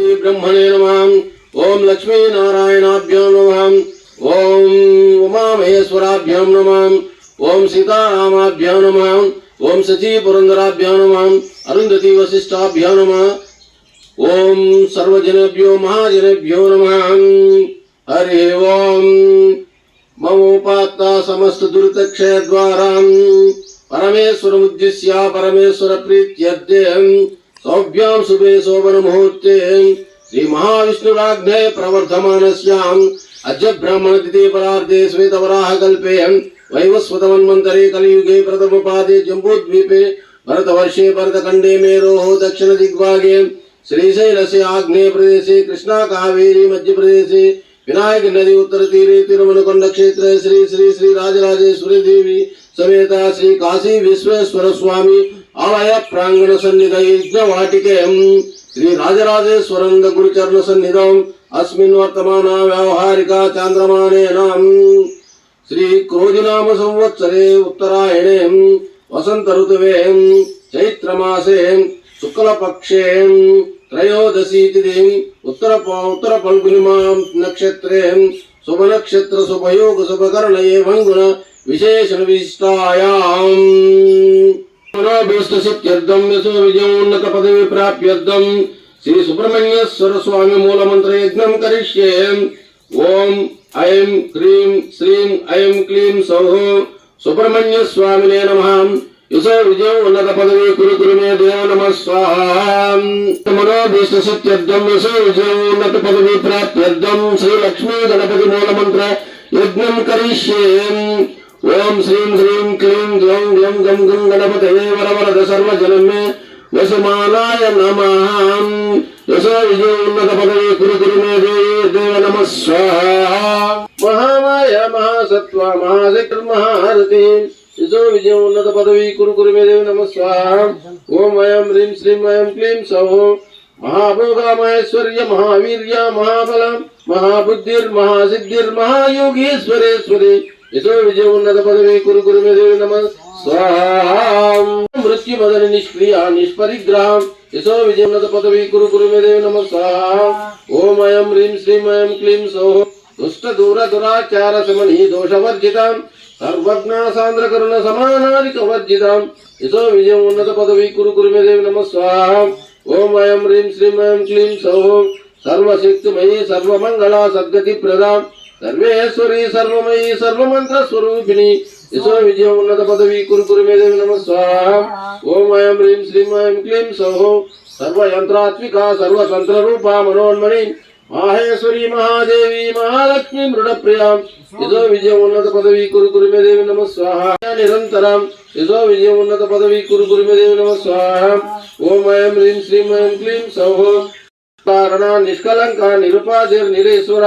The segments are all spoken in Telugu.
బ్రహ్మణే నమ. ఓం లక్ష్మీనారాయణాభ్యాం నమ. ఓం ఉమామహేశ్వరాభ్యాం నమ. ఓం సీతారామాభ్యాం నమ. ఓం సచీ పురందరాభ్యాం అరుంధతి వశిష్టాభ్యాం నమ. ఓం సర్వజనభ్యో మహాజనభ్యో నమ. హరి ఓం. మమోపాత్త సమస్త దురితక్షయ ద్వారా పరమేశ్వరముద్దిశ్య పరమేశ్వర ప్రీత్యర్థే. सौभ्यां शुभे शोभनमुहूर्ते श्रीमहाविष्णुराज्ञे प्रवर्धमानस्याम्। अद्य ब्राह्मणतिथे परार्धे श्वेतवराहकल्पे वैवस्वतमन्वन्तरे कलियुगे प्रथमपादे जम्बूद्वीपे दिग्वागे भरतखण्डे मेरोः दक्षिणदिग्भागे श्रीशैलस्य आग्नेय कावेरी मध्य प्रदेश विनायक नदी उत्तर तीरे तिरुवनकोंड क्षेत्र श्री श्री श्री राजराजेश्वरी देवी समेता श्री काशी विश्वेश्वर स्वामी ఆలయ ప్రాంగణ సన్నిధ వాటికే. శ్రీ రాజరాజేశ్వరంద గురుచరణ సన్నిధం. అస్మిన్ వర్తమాన వ్యవహారిక చాంద్రమానేన. శ్రీ క్రోధినామ సంవత్సరే ఉత్తరాయణే. వసంత ఋతువే. చైత్రమాసే. శుక్లపక్షే. త్రయోదశీ తిథి. ఉత్తర ఉత్తర పల్గునిమా నక్షత్రే. శుభనక్షత్ర శుభయోగ శుభకరణ ఏ ఏవంగుణ విశేషణ విశిష్టాయాం. మనోభీష్టసిత్యర్థం యశో విజయోన్నత పదవి ప్రాప్యర్థం శ్రీ సుబ్రహ్మణ్యేశ్వర స్వామి మూల మంత్ర యజ్ఞం కరిష్యే ఓం ఐం క్రీం శ్రీం ఐం క్లీం సౌః సుబ్రహ్మణ్య స్వామినే నమ యశో విజయం ఉన్నత పదవి కురు కురు మే దేవ నమ స్వాహం మనోభీష్ట సిత్యర్థం యశో విజయం ఉన్నత పదవి ప్రాప్యర్థం శ్రీ లక్ష్మీ గణపతి మూల మంత్ర యజ్ఞం కరిష్యే. ओम श्रीं श्रीं क्लीं ग्लौं ग्लौं गं गं गणपतये वरवरद सर्वजनमे वसुमानाय नमः। यशो विजयोन्नतपदवे कुरु कुरु मे देव नमः स्वाहा। महामाया, महासत्त्वा महाशक्तिर्महारती यशो विजयोन्नतपदवी कुरु कुरु मे देव नमः स्वाहा। ओम अयम ह्रीं श्रीं अयम क्लीं सौ। महाभोगा महेश्वर्य महावीर्य महाबल महाबुद्धिर्महासिद्धिर्महायोगीश्वरेश्वरी। यतो विजयमुन्नत पदवे कुरु गुरुमे देव नमः। स्वाहां मृत्यु मदन निष्क्रिया निष्परिग्रहं यतो विजयमुन्नत पदवे कुरु गुरुमे देव नमः। स्वाहां ओम अयं ह्रीं श्रीं अयं क्लीं सौः। दुष्ट दूर दुराचार समनि दोषवर्जितां सर्वज्ञा सान्द्र करुण समानादिक वर्जितां यतो विजयमुन्नत पदवी कुरु गुरुमे देव नमः। स्वाहां ओम अयं ह्रीं श्री अयं क्लीं सौः। सर्वशक्तिमयी सर्वमङ्गला सद्गतिप्रदाम्। సర్వేశ్వరి సర్వమయీ సర్వమంత్ర స్వరూపిణి. యశో విజయం ఉన్నత పదవి కురు కురు మే దేవి నమ స్వాహ. ఓం అయం హ్రీం శ్రీం అయం క్లీం సౌః సర్వయంత్రాత్మిక సర్వతంత్ర రూప మనోన్మణి మాహేశ్వరి మహాదేవి మహాలక్ష్మి మృడప్రియాం. యశో విజయం ఉన్నత పదవి కురు కురు మే దేవి నమ స్వాహ. నిరంతరం. యశో విజయం ఉన్నత పదవి కురు కురు మే దేవి నమ స్వాహ. ఓం అయం హ్రీం శ్రీం అయం క్లీం సౌః కారణ నిష్కలంక నిరుపాధిర్ నిరేశ్వర.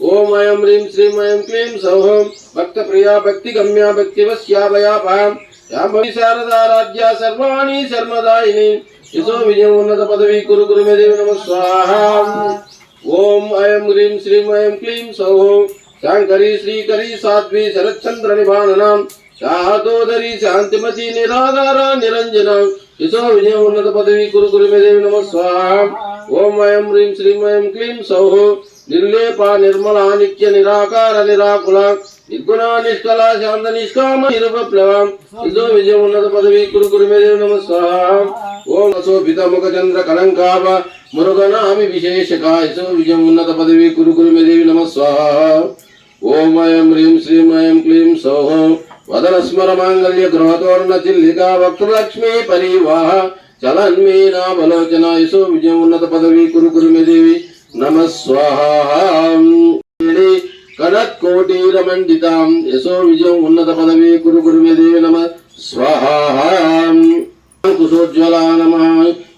ओम अयम ह्रीं श्रीं ऐं क्लीं सौहं भक्तप्रिया भक्तिगम्या भक्तिवश्यापयापां या भवि शारदाराध्या सर्वाणी शर्मदायिनी। यशो विजय उन्नत पदवी, कुरु कुरु मे देव नम स्वाहा। ओम अयम रीम श्री मयम क्लीम सौहम सौः श्री करी साध्वी, शरच्चंद्र निभान नाम शाहोदरी शान्तिमती निराधारा निरंजन यशो विजय उन्नत पदवी, कुरु कुरु मे देव नम स्वाहा। ओम अयम रीम श्री मयम क्लीम सौहम నిర్లేప నిర్మల నిత్య నిరాకార నిరాకుల నిర్గుణ నిష్కల శాంత నిష్కామ నిరుపప్లవం ఇదో విజయం ఉన్నత పదవి. కురు కురు మే దేవి ఓం అశోభిత ముఖ చంద్ర కలంకావ. మురుగనామి విశేషక ఇదో విజయం ఉన్నత పదవి. కురు కురు మే దేవి ఓం అయం హ్రీం శ్రీం అయం క్లీం సౌహం. వదన స్మర మాంగళ్య గృహతోరణ చిల్లికా వక్తలక్ష్మీ పరివాహ. చలన్మీనావలోచన యశో విజయం ఉన్నత పదవి. కురు కురు మే నమ స్వాహాం కనత్కోటీరమండితాం యశో విజయం ఉన్నత పదవి కురు కురు మే దేవి నమ స్వాహాం కుశోజ్వలా నమ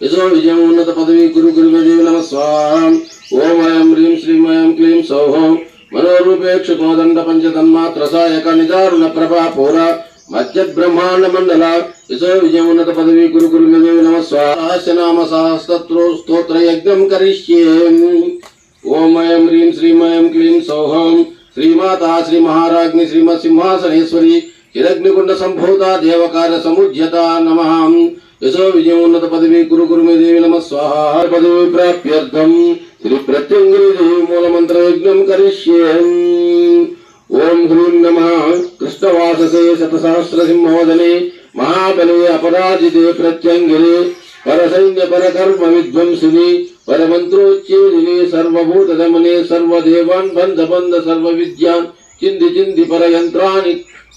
యశో విజయం ఉన్నత పదవి గురు కురు మే దేవి నమ స్వాహాం ఓం అయం హ్రీం శ్రీం ఐం క్లీం సౌహం మనోరూపేక్ష కోదండ పంచ తన్మాత్ర సాయక నిదారుణ ప్రభా పూరా మధ్య బ్రహ్మాండ మండల యశో విజయోన్నత పదవి గురు గురు దేవి నమ స్వాసనామ సహస్త్రో స్తోత్ర యజ్ఞం కరిష్యే. ఓమయం హ్రీం శ్రీమయం క్లీం సౌహం శ్రీమాతా శ్రీ మహారాజ్ని శ్రీమత్ సింహాసనేశ్వరి చిరగ్నికుండ సంభూత దేవకార్య సముజ్యత నమ. యశో విజయోన్నత పదవి గురు గురు నమ స్వాహ పదవి ప్రాప్యర్థం శ్రీ ప్రత్యంగిరి దేవి మూలమంత్ర యజ్ఞం కరిష్యే. ఓం హ్రీం నమ కృష్ణవాససే శతసహస్ర సింహోదనే మహాబలే అపరాజితే ప్రత్యంగిరే పరసైన్య పరకర్మ విధ్వంసిని పరమంత్రోచ్చేదిని సర్వభూత దమనే సర్వదేవాన్ బంధ బంధ సర్వ విద్యాన్ చింది చింది పరయంత్రాన్ని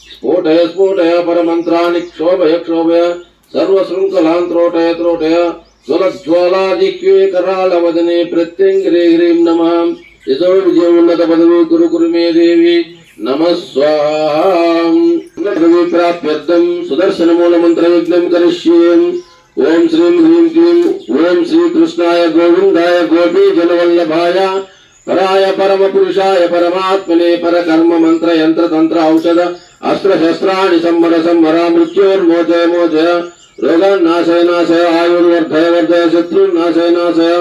స్ఫోటయ స్ఫోటయ పరమంత్రాన్ని క్షోభయ క్షోభయ సర్వశృంఖలాన్ త్రోటయ త్రోటయ జ్వలజ్వాలాజిహ్వే కరాళవదనే ప్రత్యంగిరే హ్రీం నమ యశో విజయోన్నత పదవి కురు కురు మే దేవి नमस्वाम सुदर्शन मूल मंत्र सुदर्शनमूलमन्त्रयज्ञं करिष्ये। ओं श्री ह्रीं क्लीं ओं श्री कृष्णा गोविंदय गोपी गोपीजनवल्लभाय पराय परमपुरुषाय परमात्मने पर कर्म मंत्र यंत्र तंत्र औषध अस्त्रशस्त्राणि संबर सम्मरा मृत्योर्मोचय मोचय रोगान्नाशय नाशय आयुर्वर्धय वर्धय शत्रुर्नाशय नाशय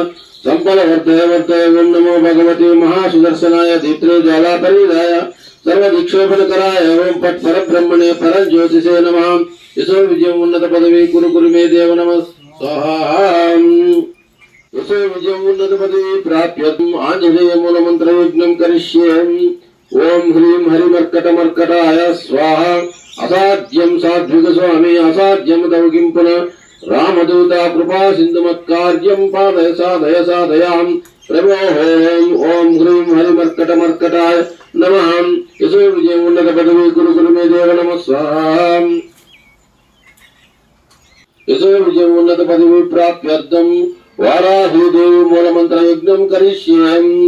सम्पल वर्धय। वर्धय ओं नमो भगवती महासुदर्शनाय धित्रे ज्वालापरिदाय వర్ధయ ఏం పట్ పరబ్రహ్మణే పరం జ్యోతిషే నమ. యశో విజయం ఉన్నత పదవి కురు కురు మే దేవ నమ. యశో విజయం ఉన్నత పదవి ప్రాప్యతం. ఆంజనేయ మూల మంత్ర యజ్ఞం కరిష్యే. ఓం హ్రీం హరిమర్కట మర్కటాయ స్వాహ. అసాధ్యం సాధ్విక స్వామి అసాధ్యం దౌకింపున రామదూత కృపా సింధుమత్కార్యం పాదయ సాధయ సాధయాం रवो होम ओम ह्रीं हरिमर्कटमर्कटाय नमः। उन्नत उन्नतपदवी गुरु गुरु मे देव नमः। विजय उन्नत उन्नतपदवी प्राप्यर्थं वाराही देव मूल मंत्र मूलमन्त्रयज्ञं करिष्यामि।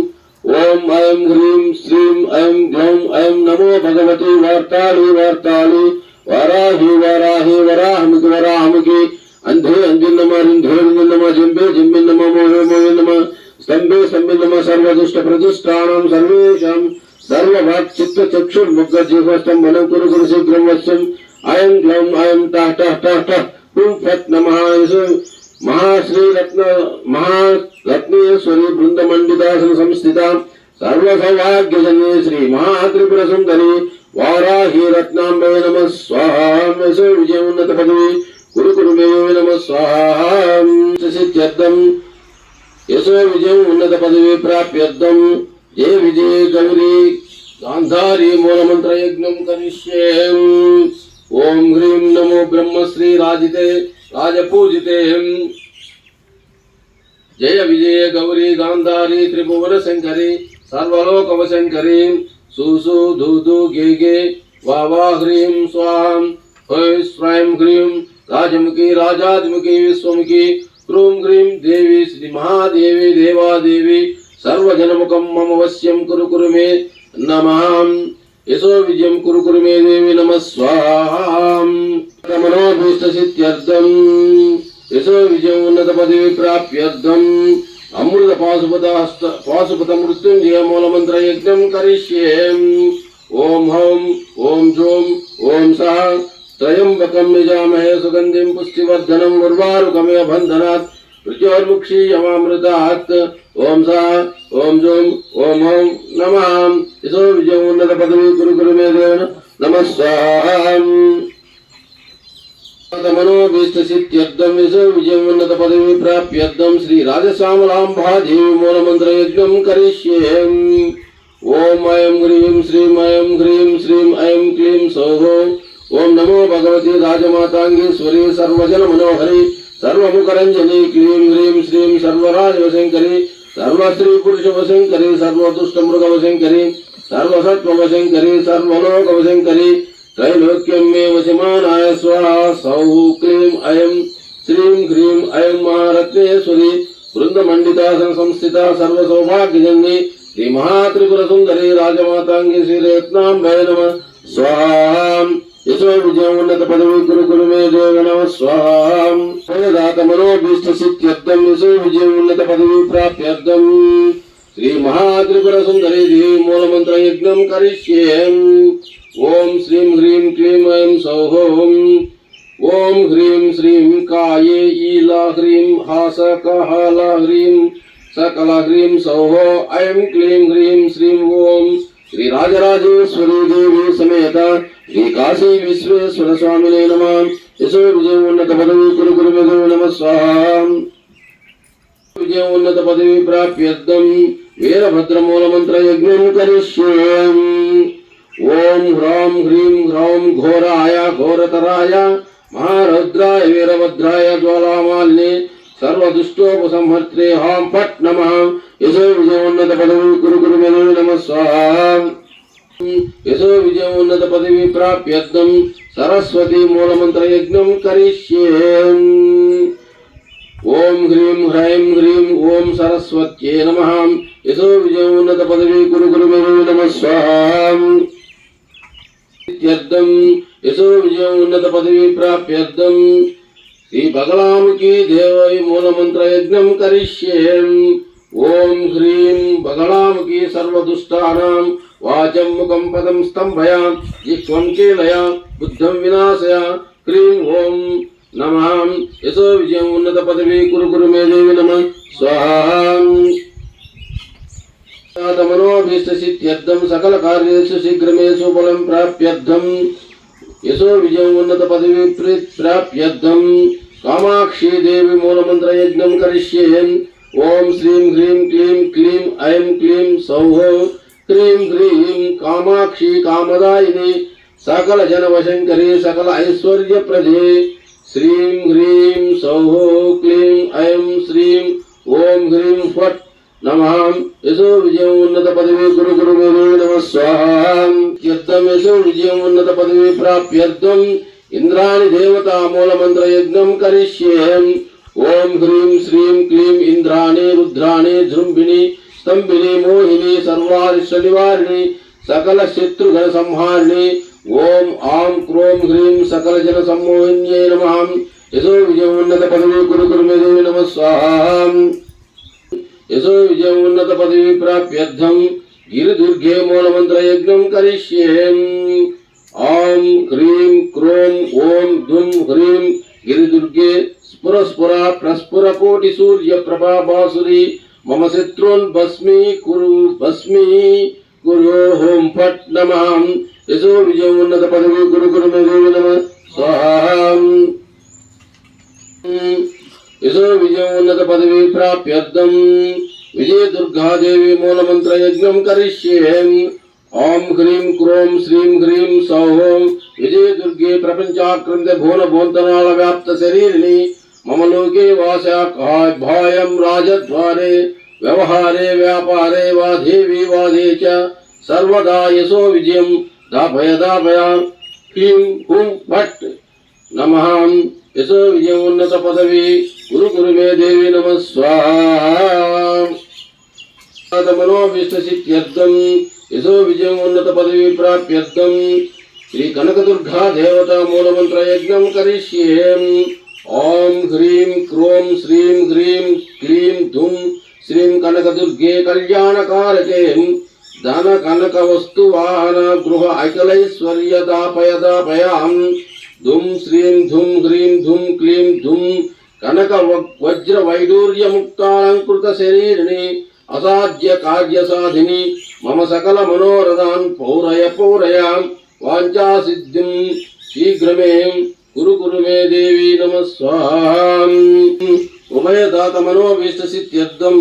ओम ऐं ह्रीं श्रीम ऐं ग्लौं ऐं नमो भगवते वार्ताली वार्ताली। वाराही वाराही वराहमुखि वराहमुखि अंधे अंधे नमः रिन्धे नमः जिम्बे जिम्बे नमः मोहे मोहे नमः। మోహే సంబిందమ నమ స్తంభే సర్వదుష్ట ప్రతిష్టానం సర్వేషాం సర్వవాక్ చిత్త చక్షుర్ముఖ జీవస్తంభనం కురు కురు శీఘ్రం వశ్యం అయం గ్లౌం అయం టః టః టః టః హుం ఫట్ నమః మహాశ్రీ రత్న మహారత్నేశ్వరి బృందమండితాసన సంస్థిత సర్వ సౌభాగ్యజన్య శ్రీ మహాత్రిపుర సుందరి వారాహి రత్నాంబే నమ స్వాహాం యశో విజయోన్నత పదవి కురు కురు మే నమ స్వాహాం సిద్ధ్యర్థం यशो विजय उन्नत पदवी प्राप्यर्थम विजय गौरी। गांधारी मूल मंत्र यज्ञ करिष्ये ओम ह्रीं नमो ब्रह्मश्री राजिते, राजपूजिते जय विजय गौरी गांधारी त्रिभुवन शंकरी सर्वलोकवशंकरी सुसु धुधु गे गे। वा वा, ह्रीं स्वां राजमुखी राजादिमुखी विश्वमुखी। విశ్వముఖి హ్రూం హ్రీం దేవి శ్రీ మహాదేవి దేవాదేవి సర్వజనముఖం మమ వశ్యం కురు కురు మే నమః. యశో విజయం కురు కురు మే దేవి నమ. స్వాహాం. మనోభీష్టసిద్ధ్యర్థం యశో విజయం ఉన్నత పదవి ప్రాప్యర్థం. అమృత పాశుపత పాశుపత మృత్యుంజయ మూలమంత్ర యజ్ఞం కరిష్యేం. ఓం హౌం ఓం జోం ఓం సహ. त्वयम्बकमिजामहे सुगन्धिम् पुष्टिवर्धनम् उर्वारुकमिव बन्धनात् प्रत्योर्मुक्षीयमामृतात् ओम सा ओम जों, ॐ हौं नमः। यशो विजयोन्नतपदवी कुरु कुरु मे देवेन नमः स्वाहाम् मनोभीष्टसिद्ध्यर्थं यशो मूल मंत्र श्रीराजस्वामलाम्भाजीविमूलमन्त्रयज्ञं करिष्ये ओम अयम ह्रीं श्रीम अयम ह्रीं श्रीम अयम क्लीं सौ ओम नमो भगवती राजमातांगेश्वरी सर्वजन मनोहरी सर्व मुखरंजनी क्लीं ह्रीं श्रीं सर्वराज वशंकरी सर्वस्त्री पुरुष वशंकरी सर्व दुष्ट मृग वशंकरी सर्व सत्व वशंकरी सर्व लोक वशंकरी त्रैलोक्यं मे वशिमानाय स्वाहा सौ क्लीं अयं, श्रीं ह्रीं अयं महारत्नेश्वरी, वृन्दमण्डितासन संस्थिता सर्व सौभाग्यजन्मी श्री सर्वसौभाग्यजन्नी श्रीमहात्रिपुरसुन्दरी राजमाताङ्गी श्रीरत्नाम्बय नमः। स्वाहा। యశో విజయోన్నత పదవి గురు గురు మే దేవనవ స్వాం దాత మనోభీష్ట సిద్ధ్యర్థం యశో విజయోన్నత పదవి ప్రాప్త్యర్థం శ్రీ మహాత్రిపుర సుందరి దేవి మూలమంత్ర యజ్ఞం కరిష్యేం ఓం శ్రీం హ్రీం క్లీం ఐం సౌహోం ఓం హ్రీం శ్రీం కాయే ఈలా హ్రీం హాస కహల హ్రీం సకల హ్రీం సౌహో ఐం క్లీం హ్రీం శ్రీం ఓం శ్రీ రాజరాజేశ్వరి దేవి సమేత శ్రీ కాశీ విశ్వేశ్వర స్వామినే నమ. యశో విజయం ఉన్నత పదవి కురు గురు నమ స్వాహ. విజయం ఉన్నత పదవి ప్రాప్యర్థం వీరభద్రమూల మంత్ర యజ్ఞం కరిష్యే. ఓం హ్రాం హ్రీం హ్రౌం ఘోరాయ ఘోరతరాయ మహారౌద్రాయ వీరభద్రాయ జ్వాలామాలిని సర్వదుష్టోపసంహర్త్రే హాం ఫట్ నమ యశో విజయం ఉన్నత పదవి గురు గురు నమ స్వాహ. యశో విజయోన్నత పదవి ప్రాప్యర్థం. సరస్వతి మూలమంత్ర యజ్ఞం కరిష్యే. ఓం హ్రీం హ్రైం హ్రీం ఓం సరస్వత్యే నమ. యశో విజయం ఉన్నత పదవి గురు గురు నమ స్వాహ. ఇత్యర్థం. యశో విజయం ఉన్నత పదవి ప్రాప్యర్థం. శ్రీ బగళాముఖి దేవై మూలమంత్ర యజ్ఞం కరిష్యే. ॐ ह्रीं बगलामुखी सर्वदुष्टानां, वाचं मुखं पदम स्तम्भया जिह्वङ्केलया बुद्धम विनाशया, ह्रीं ॐ नमः। यशो विजय उन्नत पदवी कुरु कुरु मे देवी नमः। स्वाहा। मनोभीष्टसिद्ध्यर्थं सकलकार्येषु शीघ्रमेषु बलं प्राप्यर्थं यशो विजयम् उन्नतपदवी प्राप्यर्थं कामाक्षी देवी मूलमन्त्रयज्ञं करिष्येन् ఓం శ్రీం హ్రీం క్లీం క్లీం ఐం క్లీం సౌః క్రీం హ్రీం కామాక్షి కామదాయిని సకల జనవశంకరి సకల ఐశ్వర్య ప్రదే శ్రీం హ్రీం సౌః క్లీం ఐం శ్రీం ఓం హ్రీం ఫట్ నమ. యశో విజయం ఉన్నత పదవి గురు గురు గురు నమ. స్వాహం. యర్థం యశో విజయం ఉన్నత పదవి ప్రాప్యర్థం. ఇంద్రాణి దేవతా మూలమంత్ర యజ్ఞం కరిష్యేం. ఓం హ్రీం శ్రీం క్లీం ఇంద్రాణి రుద్రాణి జృంభిణి స్తంభిని మోహిని సర్వారిష్ట నివారిణి సకల శత్రుఘన సంహారిణి. ఓం ఆం క్రోం హ్రీం సకల జన సమ్మోహిన్యై నమ. యశో విజయం ఉన్నత పదవి గురు గురు నమ స్వాహం. యశో విజయం ఉన్నత పదవి ప్రాప్యర్థం గిరిదుర్గే మూలమంత్ర యజ్ఞం కరిష్యే. ఆం హ్రీం క్రోం ఓం దుం హ్రీం గిరిదుర్గే स्फुरस्फुर प्रस्फुरकोटि सूर्यप्रभासुरी मम शत्रून् भस्मी, कुरु भस्मी, कुरो होम फट नमां यशो विजयोन्नत पदवी, गुरु गुरु नमः। स्वाहाम्। यशो विजयोन्नत पदवी प्राप्यर्थम्। विजय दुर्गा देवी मूल मंत्र यज्ञ करिष्ये ओम ह्रीं क्रोम श्रीं ह्रीं सौ। विजय दुर्गे प्रपंचाकृत भुवन भोंतनाल व्याप्त शरीरिणी। मम लोके वासाभायं राजद्वारे, व्यवहारे, व्यापारे वा देवी वादे च, सर्वदा यशो विजय दापय दापया। ह्रीं हुं भट्। नमहां यशो विजयोन्नतपदवी गुरु गुरु मे देवी नमः। स्वाहा। मनोभीष्टसिद्ध्यर्थं यशो श्री कनक दुर्गा देवता मूलमन्त्रयज्ञं करिष्ये। ॐ ह्रीं क्रों श्रीं ह्रीं क्लीं धुं श्रीं कनकदुर्गे कल्याणकारकें धनकनकवस्तुवाहनगृह अखिलैश्वर्यदापयदापयां धुं श्रीं धुं ह्रीं धुं क्लीं धुं कनकवज्रवैडूर्यमुक्तालङ्कृतशरीरिणि असाध्यकार्यसाधिनि मम सकलमनोरथान् पौरय पौरय वाञ्छासिद्धिं शीघ्रमें గురు ధుం మే దేవి నమ స్వాహం. ఉభయదాత మనోభీష్ట సిద్ధ్యర్థం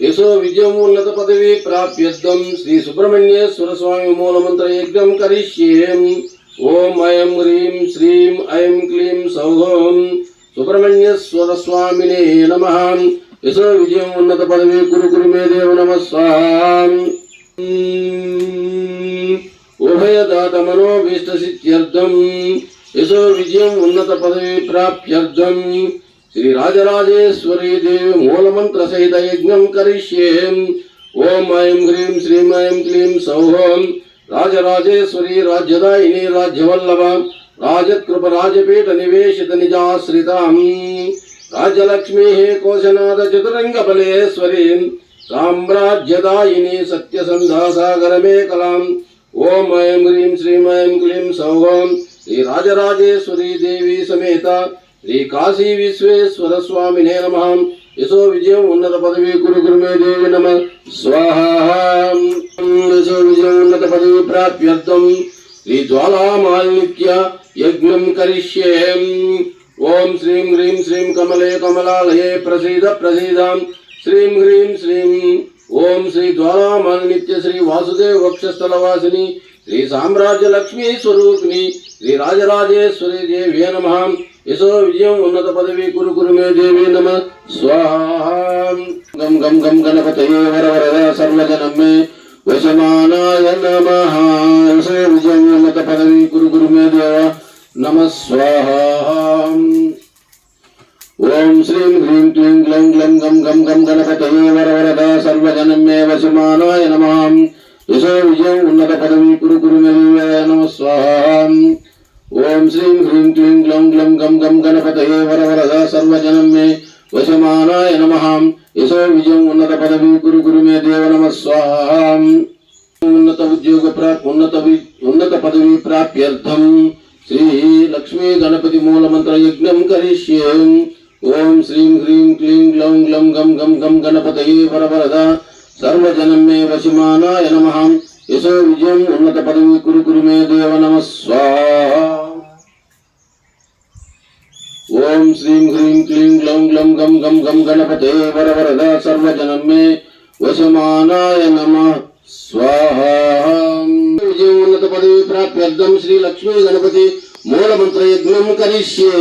యశో విజయం ఉన్నత పదవి ప్రాప్యర్థం. శ్రీ సుబ్రహ్మణ్యేశ్వర స్వామి మూలమంత్ర యజ్ఞం కరిష్యేం. ఓం అయం హ్రీం శ్రీం ఐం క్లీం సౌహం సుబ్రహ్మణ్యేశ్వర స్వామినే నమ. యశో విజయం ఉన్నత పదవి గురు గురు మే దేవ నమ స్వాహం. ఉభయదాత మనోభీష్ట యశో విజయం ఉన్నత పదవి ప్రాప్త్యర్థం. శ్రీ రాజరాజేశ్వరీ దేవి మూలమంత్ర సహిత యజ్ఞం కరిష్యే. ఓం ఐం హ్రీం శ్రీం ఐం క్లీం సౌహం రాజరాజేశ్వరి రాజ్యదాయిని రాజ్యవల్లభ. రాజకృప రాజపీఠ నివేశిత నిజాశ్రితాం. రాజలక్ష్మీ కోశనాథ చతురంగ బలేశ్వరీ. సామ్రాజ్యదాయిని సత్యసంధాసాగరమే కలాం. ओम ऐं ह्रीं श्रीमैं क्लीं सौं श्रीराजराजेश्वरी देवी समेत श्री काशी श्रीकाशी विश्वेश्वरस्वामिने नमः। यशो विजयम् उन्नतपदवी गुरु गुरु मे देवि नमः। स्वाहा। यशो विजयम् उन्नतपदवी प्राप्यर्थम् श्रीज्वालामाल्निक्य यज्ञं करिष्ये। ओम श्रीं ह्रीं श्रीं कमले कमलालये प्रसीद प्रसीदां। श्रीं ह्रीं श्रीं ఓం శ్రీ జ్వాలామాల్నిత్య శ్రీ వాసుదేవ వక్షస్థలవాసిని శ్రీ సామ్రాజ్య లక్ష్మీ స్వరూపిణి శ్రీ రాజరాజేశ్వరి దేవే నమ. యశో విజయం ఉన్నత పదవి కురు కురు మే దేవి నమ. స్వాహం. గం గం గం గణపతయే వర వరద సర్వజనం మే వశమానాయ నమ. యశో విజయం ఉన్నత పదవి కురు కురు మే దేవ నమ. స్వాహం. ఓం శ్రీం హ్రీం క్లీం గ్లం గ్లం గం గం గం గణపతయే వర వరద సర్వజనం మే వశమానాయ నమ యశో విజయం ఉన్నత పదవి కురు కురు మే దేవ నమ స్వాహా ఓం శ్రీం హ్రీం క్లీం గ్లం గ్లం గం గం గణపతయే వర వరద సర్వజనం మే వశమానాయ నమ యశో విజయం ఉన్నత పదవి గురు గురు మే దేవ నమ స్వాహ ఉన్నత ఉద్యోగ ప్రాప్ ఉన్నత వి- ఉన్నత పదవి ప్రాప్యర్థం శ్రీ లక్ష్మీ గణపతి మూల మంత్ర యజ్ఞం కరిష్యే ఓం శ్రీం హ్రీం క్లీం గ్లౌం గ్లం గం గం గం గణపతయే వర వరద సర్వజనం మే వశమానాయ నమ. యశో విజయం ఉన్నత పదవి కురు కురు మే దేవ నమ స్వాహ. ఓం శ్రీం హ్రీం క్లీం గ్లౌం గ్లం గం గం గం గణపతే వరవరద. సర్వజనం మే వశమానాయ నమ స్వాహ. విజయం ఉన్నత పదవి ప్రాప్త్యర్థం శ్రీ లక్ష్మీ గణపతి. మూల మంత్ర యజ్ఞం కరిష్యే.